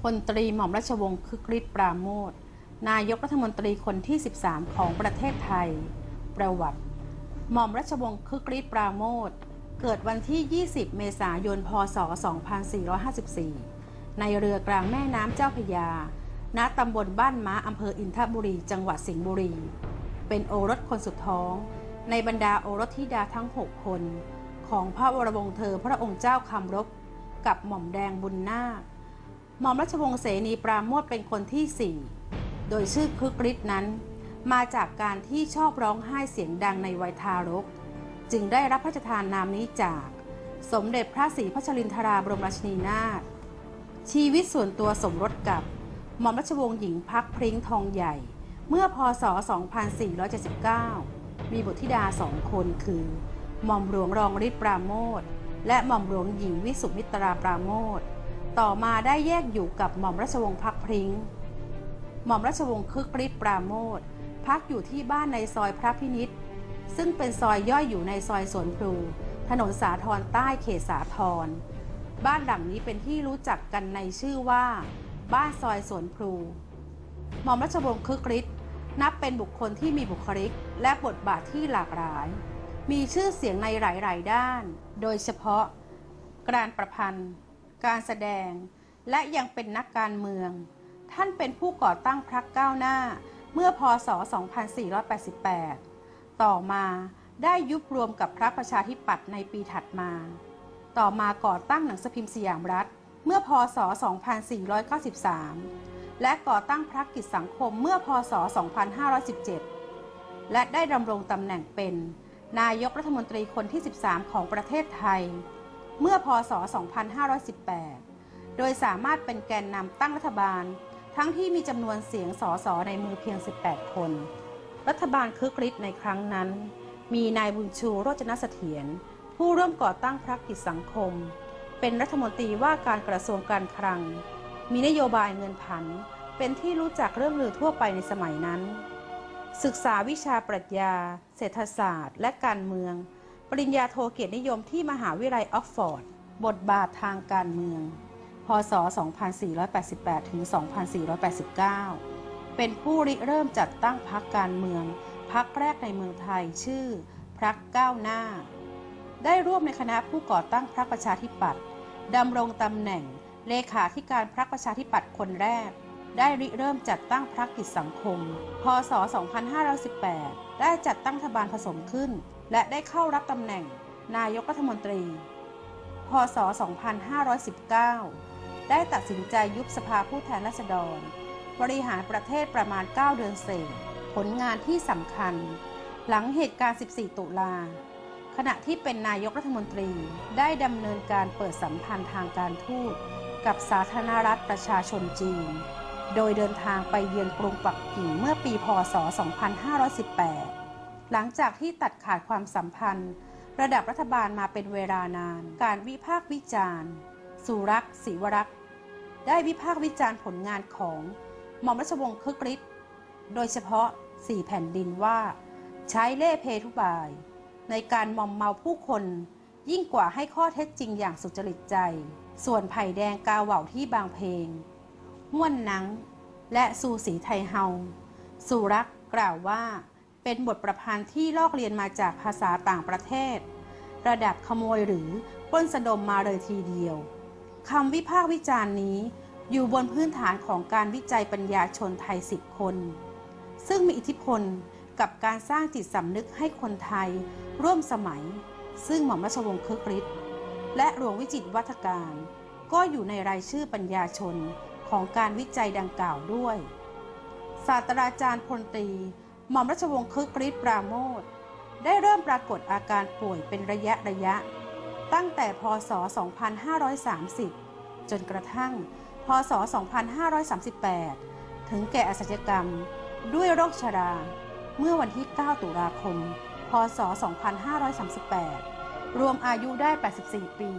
พลตรีหม่อมราชวงศ์คึกฤทธิ์ปราโมทนายกรัฐมนตรีคนที่ 13 ของประเทศไทย ประวัติ หม่อมราชวงศ์คึกฤทธิ์ปราโมทเกิดวันที่ 20 เมษายน พศ 2454 ในเรือกลางแม่น้ำเจ้าพยา ณ ตำบลบ้านม้าอำเภออินทบุรี จังหวัดสิงห์บุรี เป็นโอรสคนสุดท้อง ในบรรดาโอรสธิดาทั้ง 6 คน ของพระวรวงศ์เธอพระองค์เจ้าคำรบกับหม่อมแดงบุญนาค หม่อมราชวงศ์เสนีปราโมทเป็นคนที่ 4 โดยชื่อคึกฤทธิ์นั้น มาจากการที่ชอบร้องไห้เสียงดังในวัยทารก จึงได้รับพระราชทานนามนี้จาก สมเด็จพระศรีพัชรินทราบรมราชินีนาถชีวิตส่วนตัวสมรสกับหม่อมราชวงศ์หญิงพักพริ้งทองใหญ่ เมื่อพศ 2479 มีบุตรธิดาสองคนคือหม่อมหลวงรองฤทธิ์ปราโมทและหม่อมหลวงหญิงวิสุมิตราปราโมท ต่อมาได้แยกอยู่กับหม่อมราชวงศ์พักพริ้ง หม่อมราชวงศ์คึกฤทธิ์ปราโมทพักอยู่ที่บ้านในซอยพระพินิษซึ่งเป็นซอยย่อยอยู่ในซอยสวนพลู ถนนสาทรใต้เขตสาทร บ้านหลังนี้เป็นที่รู้จักกันในชื่อว่า บ้านซอยสวนพลู หม่อมราชวงศ์คึกฤทธิ์นับเป็นบุคคลที่มีบุคลิกและบทบาทที่หลากหลาย มีชื่อเสียงในหลาย ๆ ด้าน โดยเฉพาะการประพันธ์ การแสดง และยังเป็นนักการเมือง ท่านเป็นผู้ก่อตั้งพรรคก้าวหน้าเมื่อพศ 2488 ต่อมาได้ยุบรวมกับพรรคประชาธิปัตย์ในปีถัดมา ต่อมาก่อตั้งหนังสือพิมพ์สยามรัฐ เมื่อพศ 2493 และก่อตั้งพรรคกิจสังคมเมื่อพศ 2517 และได้ดำรงตำแหน่งเป็น นายกรัฐมนตรีคนที่ 13 ของประเทศไทย เมื่อพศ 2518 โดยสามารถเป็นแกนนำตั้งรัฐบาล ทั้งที่มีจำนวนเสียงสสในมือเพียง 18 คน รัฐบาลคึกฤทธิ์ในครั้งนั้น มีนายบุญชูโรจนเสถียรผู้ร่วมก่อตั้งพรรคกิจสังคม เป็นรัฐมนตรีว่าการกระทรวงการคลัง มีนโยบายเงินผัน เป็นที่รู้จักเรื่องลือทั่วไปในสมัยนั้น ศึกษาวิชาปรัชญา เศรษฐศาสตร์ และการเมือง ปริญญาโทเกียรตินิยมที่มหาวิทยาลัยออกฟอร์ด บทบาททางการเมือง พศ 2488 ถึง 2489 เป็นผู้ริเริ่มจัดตั้งพรรคการเมืองพรรคแรกในเมืองไทยชื่อพรรคก้าวหน้า ได้ร่วมในคณะผู้ก่อตั้งพรรคประชาธิปัตย์ดำรงตำแหน่งเลขาธิการพรรคประชาธิปัตย์คนแรก ได้ริเริ่มจัดตั้งพรรคกิจสังคม พศ 2518 ได้จัดตั้งรัฐบาลผสมขึ้น และได้เข้ารับตำแหน่งนายกรัฐมนตรี พศ 2519 ได้ตัดสินใจยุบสภาผู้แทนราษฎร บริหารประเทศประมาณ 9 เดือนเศษ ผลงานที่สำคัญ หลังเหตุการณ์ 14 ตุลา ขณะที่เป็นนายกรัฐมนตรีได้ดำเนินการเปิดสัมพันธ์ทางการทูตกับสาธารณรัฐประชาชนจีน โดยเดินทางไปเยือนกรุงปักกิ่งเมื่อปี พศ 2518 หลังจากที่ตัดขาดความสัมพันธ์ ระดับรัฐบาลมาเป็นเวลานาน การวิพากษ์วิจารณ์สุรักษ์ศรีวรักษ์ได้วิพากษ์วิจารณ์ผลงานของหม่อมราชวงศ์คึกฤทธิ์โดยเฉพาะสี่แผ่นดินว่า ใช้เล่เพทุบาย ในการมอมเมาผู้คน ยิ่งกว่าให้ข้อเท็จจริงอย่างสุจริตใจ ส่วนไผ่แดงกาเหว่าที่บางเพลงม่วนนัง และสูสีไทยเฮาสุรักษ์กล่าวว่า เป็นบทประพันธ์ที่ลอกเรียนมาจากภาษาต่างประเทศ ระดับขโมยหรือปล้นสะดมมาเลยทีเดียวคำวิพากษ์วิจารณ์นี้อยู่บนพื้นฐานของการวิจัยปัญญาชนไทยสิบคน ซึ่งมีอิทธิพลกับการสร้างจิตสำนึกให้คนไทย ร่วมสมัย ซึ่งหม่อมราชวงศ์คึกฤทธิ์และหลวงวิจิตวัฒการ ก็อยู่ในรายชื่อปัญญาชนของการวิจัยดังกล่าวด้วย ศาสตราจารย์พลตรี หม่อมราชวงศ์คึกฤทธิ์ปราโมทได้เริ่มปรากฏอาการป่วยเป็นระยะระยะ ตั้งแต่พศ 2530 จนกระทั่ง พศ 2538 ถึงแก่อสัญกรรมด้วยโรคชรา เมื่อวันที่ 9 ตุลาคม พศ 2538 รวมอายุได้ 84 ปี